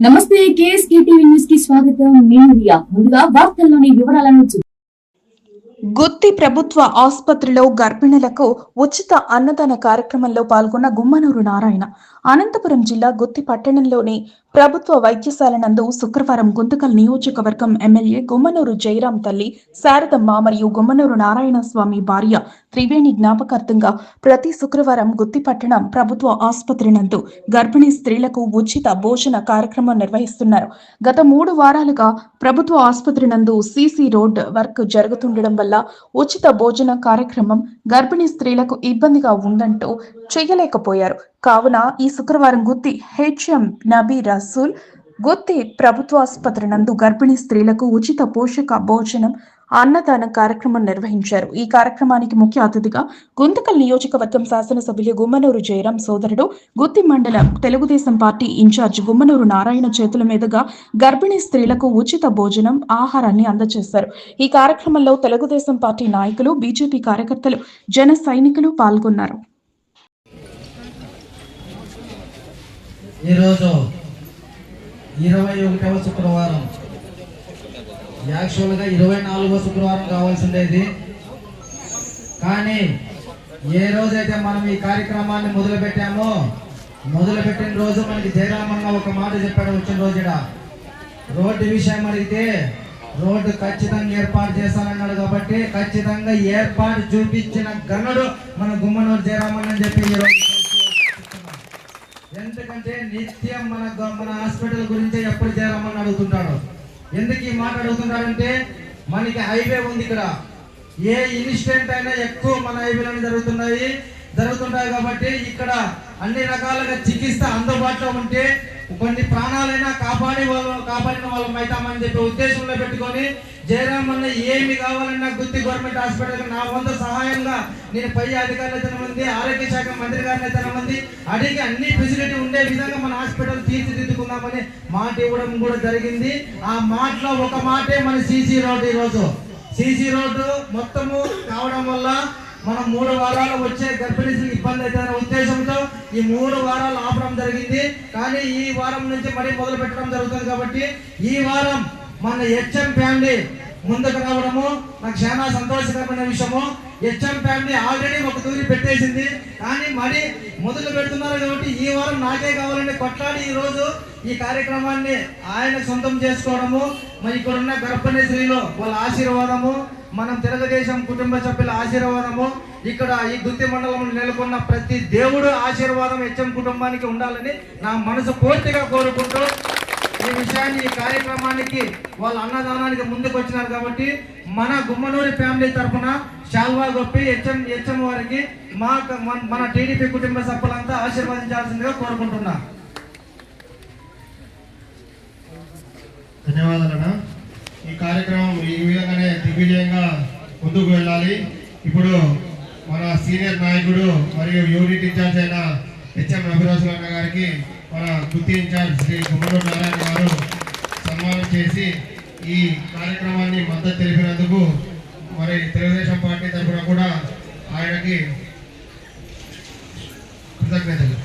నమస్తే KSK TV న్యూస్కి స్వాగతం. నేను రియా. ముందుగా వార్తల్లోని వివరాలను గుత్తి ప్రభుత్వ ఆసుపత్రిలో గర్భిణులకు ఉచిత అన్నదాన కార్యక్రమంలో పాల్గొన్న గుమ్మనూరు నారాయణ. అనంతపురం జిల్లా గుత్తి పట్టణంలోని ప్రభుత్వ వైద్యశాల నందు శుక్రవారం గుంతకల్ నియోజకవర్గం ఎమ్మెల్యే గుమ్మనూరు జయరాం తల్లి శారదమ్మ మరియు గుమ్మనూరు నారాయణ స్వామి భార్య త్రివేణి జ్ఞాపకార్థంగా ప్రతి శుక్రవారం గుత్తి పట్టణం ప్రభుత్వ ఆసుపత్రి నందు గర్భిణీ స్త్రీలకు ఉచిత భోజన కార్యక్రమం నిర్వహిస్తున్నారు. గత మూడు వారాలుగా ప్రభుత్వ ఆసుపత్రి నందు సీసీ రోడ్ వర్క్ జరుగుతుండడం వల్ల ఉచిత భోజన కార్యక్రమం గర్భిణీ స్త్రీలకు ఇబ్బందిగా ఉందంటూ చేయలేకపోయారు. కావున ఈ శుక్రవారం గుత్తి హెచ్ఎం నబీ రసూల్ గుత్తి ప్రభుత్వ ఆసుపత్రి నందు గర్భిణీ స్త్రీలకు ఉచిత పోషక భోజనం అన్నదాన కార్యక్రమం నిర్వహించారు. ఈ కార్యక్రమానికి ముఖ్య అతిథిగా గుంతకల్ నియోజకవర్గం శాసనసభ్యులు గుమ్మనూరు జయరాం సోదరుడు గుత్తి మండలం తెలుగుదేశం పార్టీ ఇన్ఛార్జ్ గుమ్మనూరు నారాయణ చేతుల మీదుగా గర్భిణీ స్త్రీలకు ఉచిత భోజనం ఆహారాన్ని అందజేశారు. ఈ కార్యక్రమంలో తెలుగుదేశం పార్టీ నాయకులు బీజేపీ కార్యకర్తలు జన సైనికులు పాల్గొన్నారు. ఈరోజు ఇరవై ఒకటవ శుక్రవారం. యాక్చువల్గా ఇరవై నాలుగవ శుక్రవారం కావాల్సిండేది. కానీ ఏ రోజైతే మనం ఈ కార్యక్రమాన్ని మొదలుపెట్టామో మొదలుపెట్టిన రోజు మనకి జయరామన్న ఒక మాట చెప్పాడు వచ్చిన రోజుడ రోడ్డు విషయం అడిగితే రోడ్డు ఖచ్చితంగా ఏర్పాటు చేస్తానన్నాడు కాబట్టి ఖచ్చితంగా ఏర్పాటు చూపించిన గనుడు మన గుమ్మనూరు జయరామన్న అని చెప్పి ఈరోజు అంటే నిత్యం మన మన హాస్పిటల్ గురించి ఎప్పుడు చేరామని అడుగుతుంటాడు. ఎందుకు ఈ మాట అడుగుతుంటాడంటే మనకి హైవే ఉంది ఇక్కడ. ఏ ఇన్సిడెంట్ అయినా ఎక్కువ మన హైవేలోనే జరుగుతున్నాయి జరుగుతుంటాయి కాబట్టి ఇక్కడ అన్ని రకాలుగా చికిత్స అందుబాటులో ఉంటే కొన్ని ప్రాణాలైనా కాపాడే వాళ్ళు కాపాడిన వాళ్ళం అవుతామని చెప్పి ఉద్దేశంలో పెట్టుకొని జయరామ్ అన్న ఏమి కావాలన్నా గుత్తి గవర్నమెంట్ హాస్పిటల్ నా వంతు సహాయంగా నేను పై అధికారులు తన మంది ఆరోగ్య శాఖ మంత్రి గారిని తన మంది అడిగి అన్ని ఫెసిలిటీ ఉండే విధంగా మన హాస్పిటల్ తీర్చిదిద్దుకుందామని మాట ఇవ్వడం కూడా జరిగింది. ఆ మాటలో ఒక మాటే మన సీసీ రోడ్డు ఈరోజు. సీసీ రోడ్డు మొత్తము కావడం వల్ల మనం మూడు వారాలు వచ్చే గర్భిణీలకు ఇబ్బంది అవుతుందనే ఉద్దేశంతో ఈ మూడు వారాలు ఆపడం జరిగింది. కానీ ఈ వారం నుంచి మరీ మొదలు పెట్టడం జరుగుతుంది కాబట్టి ఈ వారం మన హెచ్ఎం ఫ్యామిలీ ముందుకు రావడము నాకు చాలా సంతోషకరమైన విషయము. హెచ్ఎం ఫ్యామిలీ ఆల్రెడీ ఒక తూరి పెట్టేసింది. కానీ మరి మొదలు పెడుతున్నారు కాబట్టి ఈ వారం నాకే కావాలంటే కొట్లాడి ఈరోజు ఈ కార్యక్రమాన్ని ఆయన సొంతం చేసుకోవడము మరి ఇక్కడ ఉన్న గర్భిణీ స్త్రీలు వాళ్ళ ఆశీర్వాదము మనం తెలుగుదేశం కుటుంబ సభ్యుల ఆశీర్వాదము. ఇక్కడ ఈ గుత్తి మండలంలో నెలకొన్న ప్రతి దేవుడు ఆశీర్వాదం హెచ్ఎం కుటుంబానికి ఉండాలని నా మనసు పూర్తిగా కోరుకుంటూ ఈ విషయాన్ని ఈ కార్యక్రమానికి వాళ్ళ అన్నదానానికి ముందుకు వచ్చినారు కాబట్టి మన గుమ్మనూరి ఫ్యామిలీ తరఫున శాల్వా గొప్పి హెచ్ఎం హెచ్ఎం వారికి మా మన- మన టీడీపీ కుటుంబ సభ్యులంతా ఆశీర్వదించాల్సిందిగా కోరుకుంటున్నా. ధన్యవాదాలు ఈ కార్యక్రమం ఈ విధంగానే దిగ్విజయంగా ముందుకు వెళ్ళాలి. ఇప్పుడు మన సీనియర్ నాయకుడు మరియు యూనిట్ ఇన్ఛార్జ్ అయిన హెచ్ఎం రఘురాజు అన్న గారికి మన గుత్తి ఇన్ఛార్జ్ శ్రీ గుమ్మడూరు నారాయణ గారు సన్మానం చేసి ఈ కార్యక్రమాన్ని మద్దతు తెలిపినందుకు మరి తెలుగుదేశం పార్టీ తరఫున కూడా ఆయనకి కృతజ్ఞతలు.